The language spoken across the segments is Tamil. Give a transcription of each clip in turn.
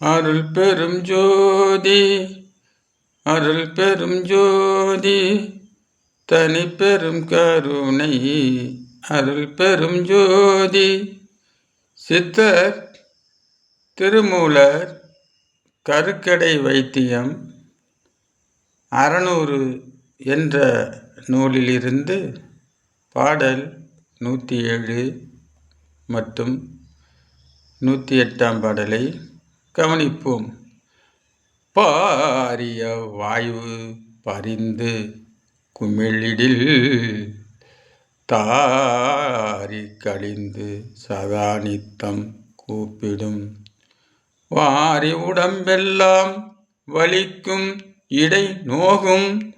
அருள் பெரும் ஜோதி அருள் பெரும் ஜோதி தனி பெரும் கருணை அருள் பெரும் ஜோதி. சித்தர் திருமூலர் கருக்கடை வைத்தியம் அறநூறு என்ற நூலிலிருந்து பாடல் நூற்றி ஏழு மற்றும் நூற்றி எட்டாம் பாடலை கவனிப்போம். பாரிய வாயு பரிந்து குமிழிடில் தாரி கழிந்து சதானித்தம் கூப்பிடும். வாரி உடம்பெல்லாம் வலிக்கும் இடை நோகும்.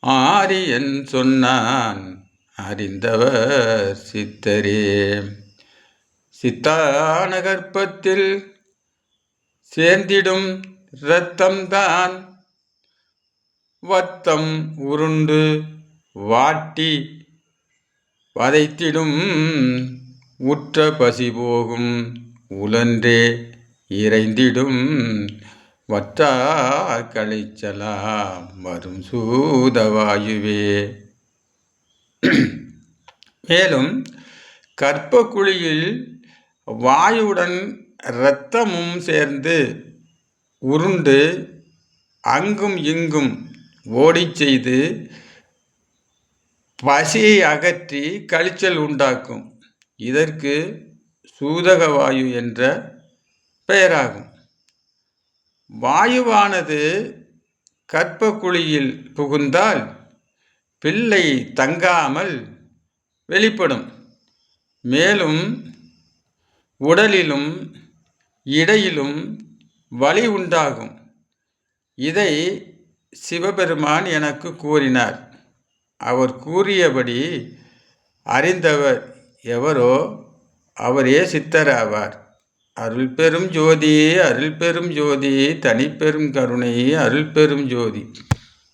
ஆரியன் சொன்னான் அறிந்தவர் சித்தரே. சித்தான கற்பத்தில் சேர்ந்திடும் இரத்தம்தான். வத்தம் உருண்டு வாட்டி வதைத்திடும் உற்ற பசி போகும் உலன்றே இறைந்திடும் வற்றா கழிச்சலாம் வரும் சூதவாயுவே மேலும் கற்பக்குழியில் வாயுடன் இரத்தமும் சேர்ந்து உருண்டு அங்கும் இங்கும் ஓடிச் செய்து பசியை அகற்றி கழிச்சல் உண்டாக்கும். இதற்கு சூதக வாயு என்ற பெயராகும். வாயுவானது கற்ப குழியில் புகுந்தால் பிள்ளை தங்காமல் வெளிப்படும். மேலும் உடலிலும் இடையிலும் வலி உண்டாகும். இதை சிவபெருமான் எனக்கு கூறினார். அவர் கூறியபடி அறிந்தவர் எவரோ அவரே சித்தராவார். அருள் பெரும் ஜோதி அருள் பெரும் ஜோதி தனிப்பெரும் கருணை அருள் பெரும் ஜோதி.